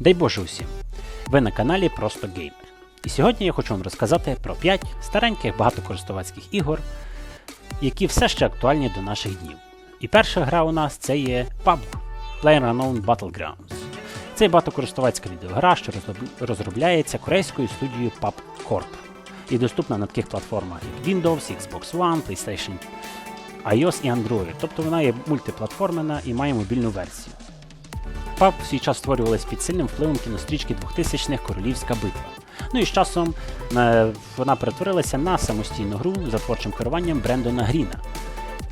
Дай Боже усім! Ви на каналі Просто Геймер. І сьогодні я хочу вам розказати про 5 стареньких багатокористувацьких ігор, які все ще актуальні до наших днів. І перша гра у нас це є PUBG PlayerUnknown Battlegrounds. Це багатокористувацька відеогра, що розробляється корейською студією PUBG Corp. І доступна на таких платформах як Windows, Xbox One, PlayStation, iOS і Android. Тобто вона є мультиплатформена і має мобільну версію. PUBG в свій час створювалась під сильним впливом кінострічки 2000-х Королівська битва. Ну і з часом е, вона перетворилася на самостійну гру за творчим керуванням Брендона Гріна,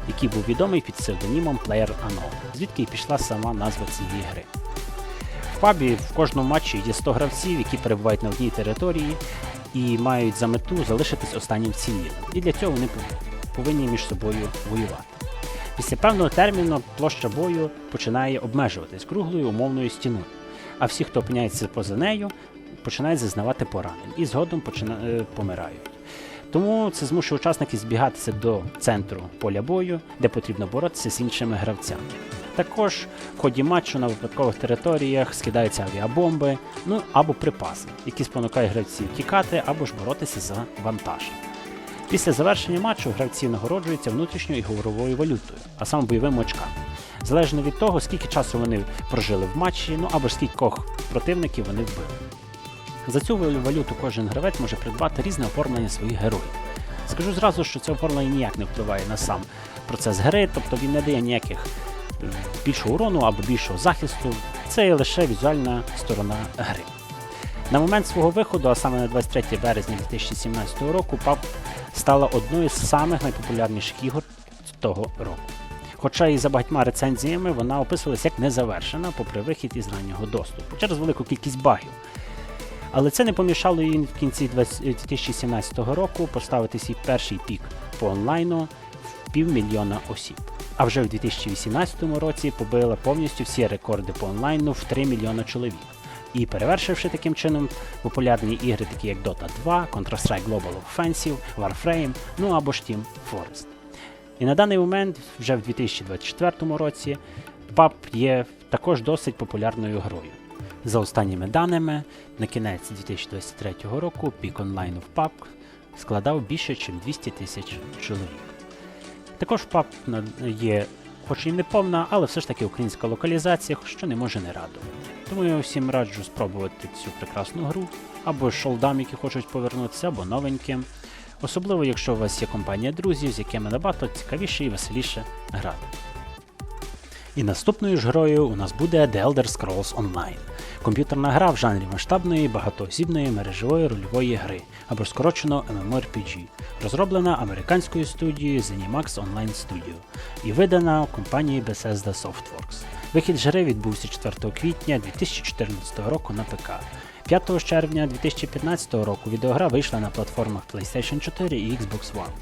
який був відомий під псевдонімом PlayerUnknown, звідки і пішла сама назва цієї гри. В пабі в кожному матчі є 100 гравців, які перебувають на одній території і мають за мету залишитись останнім вцілілим. І для цього вони повинні між собою воювати. Після певного терміну площа бою починає обмежуватись круглою умовною стіною, а всі, хто опиняється поза нею, починають зазнавати поранень і згодом почина... е, помирають. Тому це змушує учасників збігатися до центру поля бою, де потрібно боротися з іншими гравцями. Також в ході матчу на випадкових територіях скидаються авіабомби, ну або припаси, які спонукають гравців тікати або ж боротися за вантаж. Після завершення матчу гравці нагороджуються внутрішньою ігровою валютою, а саме бойовими очками. Залежно від того, скільки часу вони прожили в матчі, ну або ж скількох противників вони вбили. За цю валюту кожен гравець може придбати різне оформлення своїх героїв. Скажу зразу, що це оформлення ніяк не впливає на сам процес гри, тобто він не дає ніяких е, більшого урону або більшого захисту. Це лише візуальна сторона гри. На момент свого виходу, а саме на 23 березня 2017 року, PUBG стала одною з самих найпопулярніших ігор того року. Хоча і за багатьма рецензіями вона описувалася як незавершена, попри вихід із раннього доступу через велику кількість багів. Але це не помішало їй в кінці 2017 року поставити свій перший пік по онлайну в півмільйона осіб. А вже в 2018 році побила повністю всі рекорди по онлайну в 3 мільйона чоловік. І перевершивши таким чином популярні ігри, такі як Dota 2, Counter-Strike Global Offensive, Warframe, ну або ж Team Forest. І на даний момент, вже в 2024 році, PUBG є також досить популярною грою. За останніми даними, на кінець 2023 року пік онлайну в PUBG складав більше, ніж 200 тисяч чоловік. Також PUBG є, хоч і не повна, але все ж таки українська локалізація, що не може не радувати. Тому я всім раджу спробувати цю прекрасну гру, або шолдам, які хочуть повернутися, або новеньким. Особливо, якщо у вас є компанія друзів, з якими набагато цікавіше і веселіше грати. І наступною ж грою у нас буде The Elder Scrolls Online. Комп'ютерна гра в жанрі масштабної багатоосібної мережевої рольової гри, або скорочено MMORPG, розроблена американською студією ZeniMax Online Studio і видана компанією Bethesda Softworks. Вихід ж гри відбувся 4 квітня 2014 року на ПК. 5 червня 2015 року відеогра вийшла на платформах PlayStation 4 і Xbox One.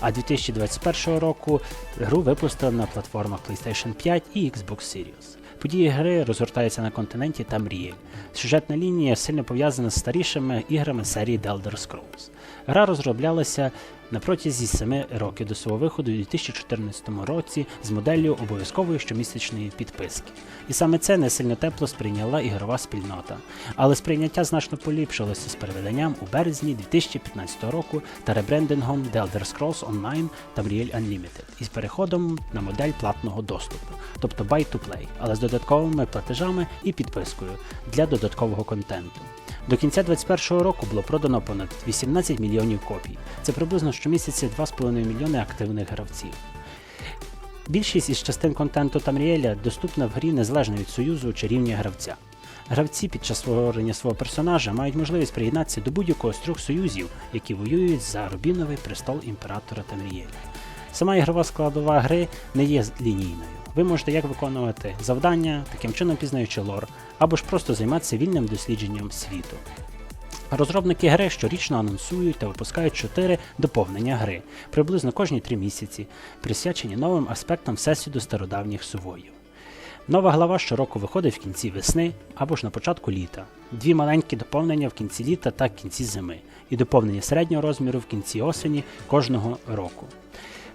А 2021 року гру випустили на платформах PlayStation 5 і Xbox Series. Події гри розгортаються на континенті Тамріель. Сюжетна лінія сильно пов'язана з старішими іграми серії The Elder Scrolls. Гра розроблялася на протязі 7 років до свого виходу у 2014 році з моделлю обов'язкової щомісячної підписки. І саме це не сильно тепло сприйняла ігрова спільнота. Але сприйняття значно поліпшилося з переведенням у березні 2015 року та ребрендингом The Elder Scrolls Online та Tamriel Unlimited із переходом на модель платного доступу, тобто buy to play, але з додатковими платежами і підпискою для додаткового контенту. До кінця 2021 року було продано понад 18 мільйонів копій. Це приблизно щомісяця 2,5 мільйони активних гравців. Більшість із частин контенту Тамріеля доступна в грі незалежно від союзу чи рівня гравця. Гравці під час створення свого персонажа мають можливість приєднатися до будь-якого з трьох союзів, які воюють за Рубіновий престол імператора Тамріеля. Сама ігрова складова гри не є лінійною. Ви можете як виконувати завдання, таким чином пізнаючи лор, або ж просто займатися вільним дослідженням світу. Розробники гри щорічно анонсують та випускають 4 доповнення гри, приблизно кожні 3 місяці, присвячені новим аспектам всесвіту стародавніх сувоїв. Нова глава щороку виходить в кінці весни або ж на початку літа, дві маленькі доповнення в кінці літа та в кінці зими, і доповнення середнього розміру в кінці осені кожного року.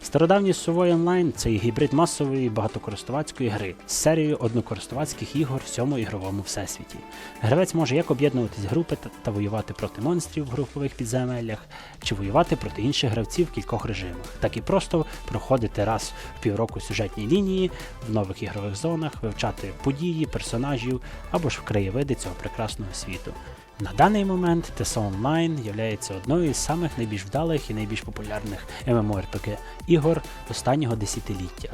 Стародавній Savoy Online це гібрид масової багатокористувацької гри з серією однокористувацьких ігор в цьому ігровому всесвіті. Гравець може як об'єднуватись в групи та, воювати проти монстрів в групових підземеллях, чи воювати проти інших гравців в кількох режимах, так і просто проходити раз в півроку сюжетні лінії в нових ігрових зонах, вивчати події, персонажів або ж краєвиди цього прекрасного світу. На даний момент TESO Online являється одною із самих найбільш вдалих і найбільш популярних MMORPG ігор останнього десятиліття.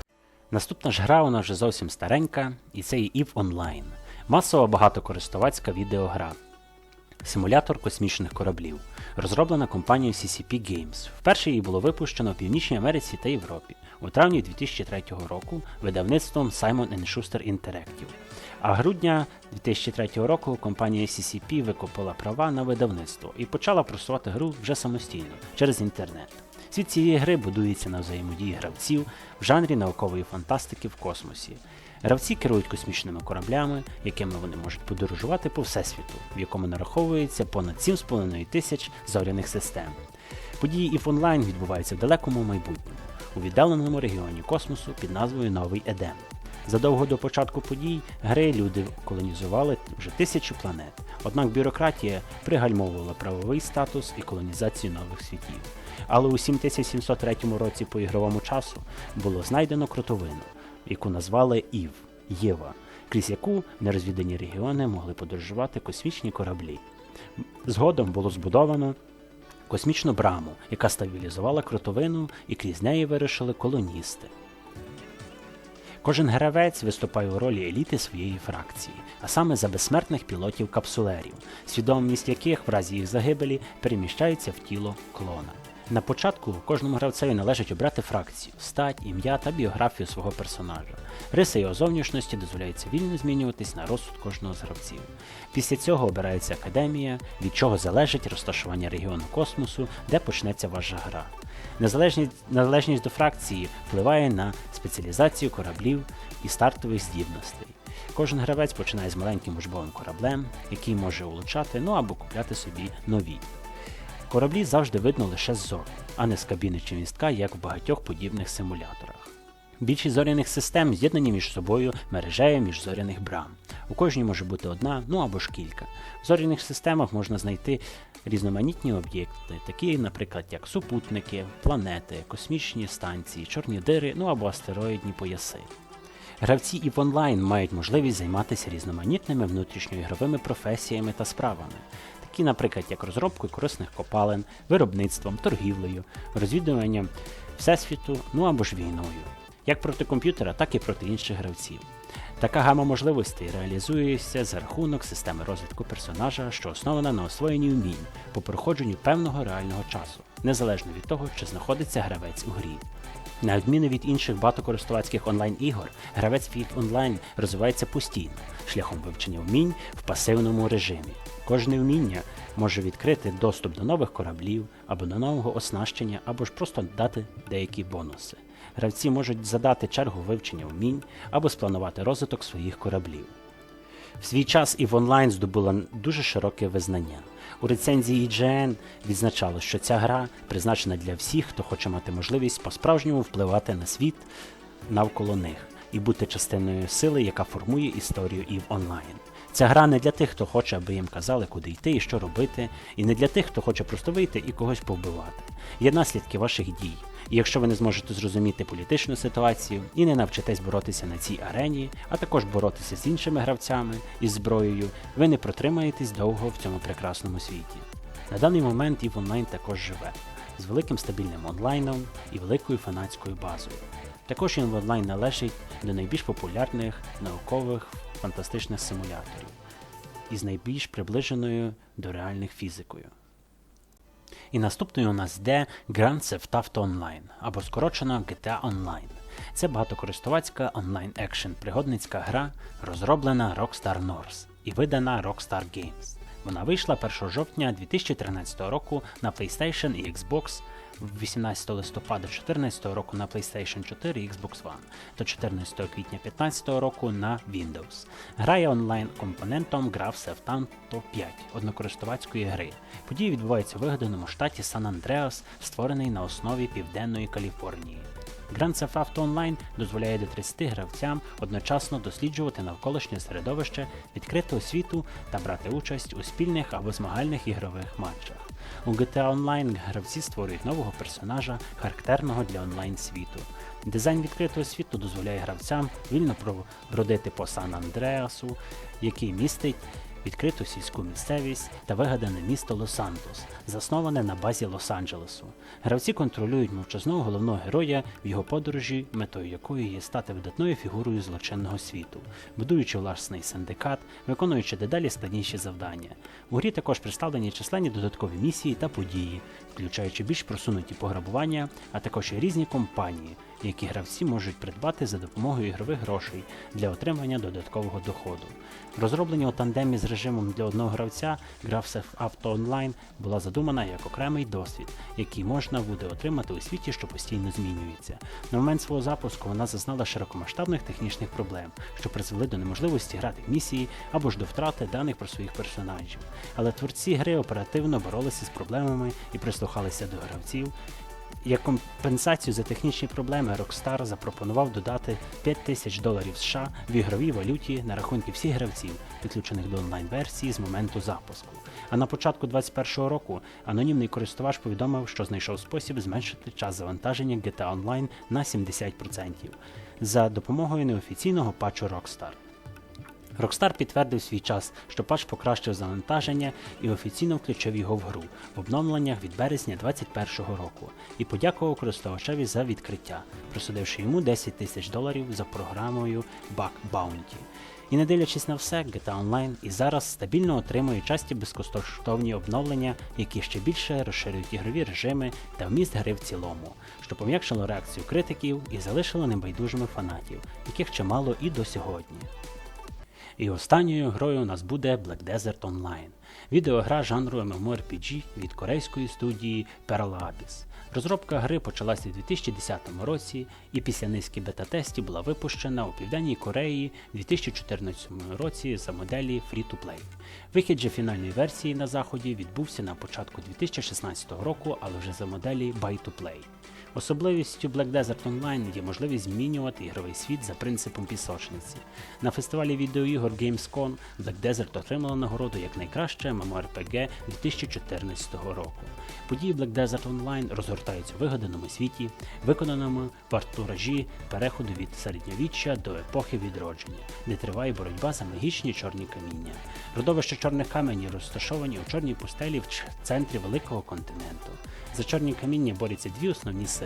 Наступна ж гра вона вже зовсім старенька, і це є EVE Online. Масова багатокористувацька відеогра. Симулятор космічних кораблів, розроблена компанією CCP Games. Вперше її було випущено в Північній Америці та Європі у травні 2003 року видавництвом Simon Schuster Interactive. А грудня 2003 року компанія CCP викупила права на видавництво і почала просувати гру вже самостійно через інтернет. Світ цієї гри будується на взаємодії гравців в жанрі наукової фантастики в космосі. Гравці керують космічними кораблями, якими вони можуть подорожувати по всесвіту, в якому нараховується понад 7,5 тисяч зоряних систем. Події EVE Online відбуваються в далекому майбутньому, у віддаленому регіоні космосу під назвою Новий Едем. Задовго до початку подій гри люди колонізували вже тисячу планет, однак бюрократія пригальмовувала правовий статус і колонізацію нових світів. Але у 7703 році по ігровому часу було знайдено кротовину, яку назвали Ів Єва, крізь яку нерозвідані регіони могли подорожувати космічні кораблі. Згодом було збудовано космічну браму, яка стабілізувала кротовину, і крізь неї вирушили колоністи. Кожен гравець виступає у ролі еліти своєї фракції, а саме за безсмертних пілотів капсулерів, свідомість яких в разі їх загибелі переміщається в тіло клона. На початку кожному гравцеві належить обрати фракцію, стать, ім'я та біографію свого персонажа. Риси його зовнішності дозволяється вільно змінюватись на розсуд кожного з гравців. Після цього обирається академія, від чого залежить розташування регіону космосу, де почнеться ваша гра. Незалежність, належність до фракції впливає на спеціалізацію кораблів і стартових здібностей. Кожен гравець починає з маленьким учбовим кораблем, який може улучшати, ну або купляти собі нові. Кораблі завжди видно лише ззовні, а не з кабіни чи містка, як в багатьох подібних симуляторах. Більшість зоряних систем з'єднані між собою мережею міжзоряних брам. У кожній може бути одна, ну або ж кілька. В зоряних системах можна знайти різноманітні об'єкти, такі, наприклад, як супутники, планети, космічні станції, чорні дири, ну або астероїдні пояси. Гравці і в онлайн мають можливість займатися різноманітними внутрішньоігровими професіями та справами, такі, наприклад, як розробкою корисних копалин, виробництвом, торгівлею, розвідуванням всесвіту, ну або ж війною, як проти комп'ютера, так і проти інших гравців. Така гама можливостей реалізується за рахунок системи розвитку персонажа, що основана на освоєнні вмінь по проходженню певного реального часу, незалежно від того, чи знаходиться гравець у грі. На відміну від інших багатокористувацьких онлайн-ігор, гравець Field Online розвивається постійно, шляхом вивчення вмінь в пасивному режимі. Кожне вміння може відкрити доступ до нових кораблів або до нового оснащення, або ж просто дати деякі бонуси. Гравці можуть задати чергу вивчення вмінь або спланувати розвиток своїх кораблів. В свій час і в онлайн здобула дуже широке визнання. У рецензії IGN відзначало, що ця гра призначена для всіх, хто хоче мати можливість по-справжньому впливати на світ навколо них і бути частиною сили, яка формує історію і в онлайн. Ця гра не для тих, хто хоче, аби їм казали, куди йти і що робити, і не для тих, хто хоче просто вийти і когось повбивати. Є наслідки ваших дій. І якщо ви не зможете зрозуміти політичну ситуацію і не навчитесь боротися на цій арені, а також боротися з іншими гравцями із зброєю, ви не протримаєтесь довго в цьому прекрасному світі. На даний момент EVE Online також живе з великим стабільним онлайном і великою фанатською базою. Також EVE Online належить до найбільш популярних наукових фантастичних симуляторів із найбільш приближеною до реальних фізикою. І наступною у нас йде Grand Theft Auto Online або скорочено GTA Online. Це багатокористувацька онлайн екшен пригодницька гра, розроблена Rockstar North і видана Rockstar Games. Вона вийшла 1 жовтня 2013 року на PlayStation і Xbox 18 листопада 2014 року на PlayStation 4 і Xbox One та 14 квітня 2015 року на Windows. Грає онлайн-компонентом гра Севтанто 5 однокористувацької гри. Події відбуваються в вигаданому штаті Сан-Андреас, створений на основі Південної Каліфорнії. Grand Theft Auto Online дозволяє до 30 гравцям одночасно досліджувати навколишнє середовище відкритого світу та брати участь у спільних або змагальних ігрових матчах. У GTA Online гравці створюють нового персонажа, характерного для онлайн світу. Дизайн відкритого світу дозволяє гравцям вільно бродити по Сан-Андреасу, який містить відкриту сільську місцевість та вигадане місто Лос-Сантос, засноване на базі Лос-Анджелесу. Гравці контролюють мовчазного головного героя в його подорожі, метою якої є стати видатною фігурою злочинного світу, будуючи власний синдикат, виконуючи дедалі складніші завдання. У грі також представлені численні додаткові місії та події, включаючи більш просунуті пограбування, а також і різні компанії, які гравці можуть придбати за допомогою ігрових грошей для отримання додаткового доходу. Розроблення у тандемі з режимом для одного гравця, гра в Auto Online була задумана як окремий досвід, який можна буде отримати у світі, що постійно змінюється. На момент свого запуску вона зазнала широкомасштабних технічних проблем, що призвели до неможливості грати в місії або ж до втрати даних про своїх персонажів. Але творці гри оперативно боролися з проблемами і прислухалися до гравців. Як компенсацію за технічні проблеми Rockstar запропонував додати 5 тисяч доларів США в ігровій валюті на рахунки всіх гравців, підключених до онлайн-версії з моменту запуску. А на початку 2021 року анонімний користувач повідомив, що знайшов спосіб зменшити час завантаження GTA Online на 70% за допомогою неофіційного патчу Rockstar. Rockstar підтвердив свій час, що патч покращив завантаження і офіційно включив його в гру в обновленнях від березня 2021 року і подякував користувачеві за відкриття, присудивши йому 10 тисяч доларів за програмою Bug Bounty. І не дивлячись на все, GTA Online і зараз стабільно отримує часті безкоштовні обновлення, які ще більше розширюють ігрові режими та вміст гри в цілому, що пом'якшило реакцію критиків і залишило небайдужими фанатів, яких чимало і до сьогодні. І останньою грою у нас буде Black Desert Online. Відеогра жанру MMORPG від корейської студії Pearl Abyss. Розробка гри почалася у 2010 році і після низки бета-тестів була випущена у Південній Кореї у 2014 році за моделі Free-to-Play. Вихід же фінальної версії на заході відбувся на початку 2016 року, але вже за моделі Buy-to-Play. Особливістю Black Desert Online є можливість змінювати ігровий світ за принципом пісочниці. На фестивалі відеоігор Gamescom Black Desert отримала нагороду як найкраще MMORPG 2014 року. Події Black Desert Online розгортаються у вигаданому світі, виконаному в артуражі переходу від середньовіччя до епохи відродження, де триває боротьба за магічні чорні каміння. Родовища чорних каменів розташовані у чорній пустелі в центрі великого континенту. За чорні каміння борються дві основні сили: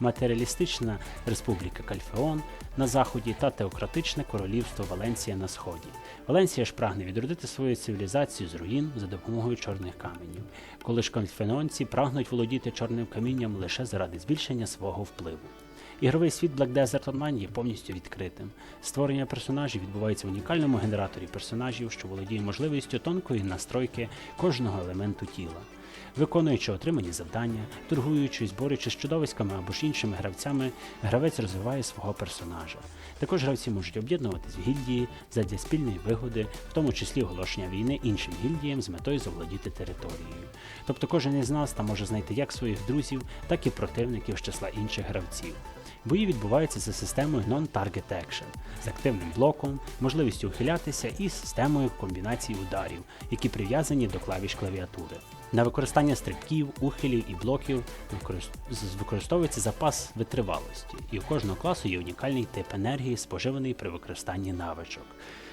матеріалістична республіка Кальфеон на заході та теократичне королівство Валенсія на сході. Валенсія ж прагне відродити свою цивілізацію з руїн за допомогою чорних каменів, коли ж кальфеонці прагнуть володіти чорним камінням лише заради збільшення свого впливу. Ігровий світ Black Desert Online є повністю відкритим. Створення персонажів відбувається в унікальному генераторі персонажів, що володіє можливістю тонкої настройки кожного елементу тіла. Виконуючи отримані завдання, торгуючись, борючись з чудовиськами або ж іншими гравцями, гравець розвиває свого персонажа. Також гравці можуть об'єднуватись в гільдії задля спільної вигоди, в тому числі оголошення війни іншим гільдіям з метою заволодіти територією. Тобто кожен із нас там може знайти як своїх друзів, так і противників з числа інших гравців. Бої відбуваються за системою Non-Target Action з активним блоком, можливістю ухилятися і системою комбінацій ударів, які прив'язані до клавіш клавіатури. На використання стрибків, ухилів і блоків використовується запас витривалості, і у кожного класу є унікальний тип енергії, споживаний при використанні навичок.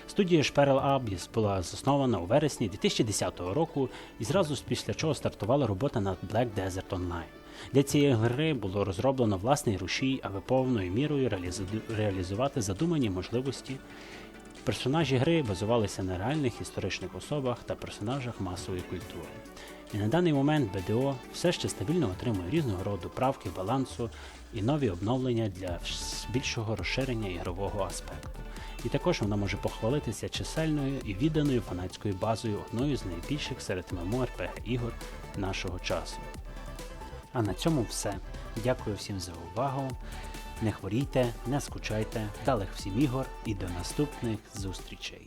Студія Шперел Abyss була заснована у вересні 2010 року і зразу після чого стартувала робота над Black Desert Online. Для цієї гри було розроблено власний рушій, аби повною мірою реалізувати задумані можливості. Персонажі гри базувалися на реальних історичних особах та персонажах масової культури. І на даний момент БДО все ще стабільно отримує різного роду правки, балансу і нові обновлення для більшого розширення ігрового аспекту. І також вона може похвалитися чисельною і відданою фанатською базою одною з найбільших серед MMORPG ігор нашого часу. А на цьому все. Дякую всім за увагу. Не хворійте, не скучайте, вдалих всім ігор і до наступних зустрічей.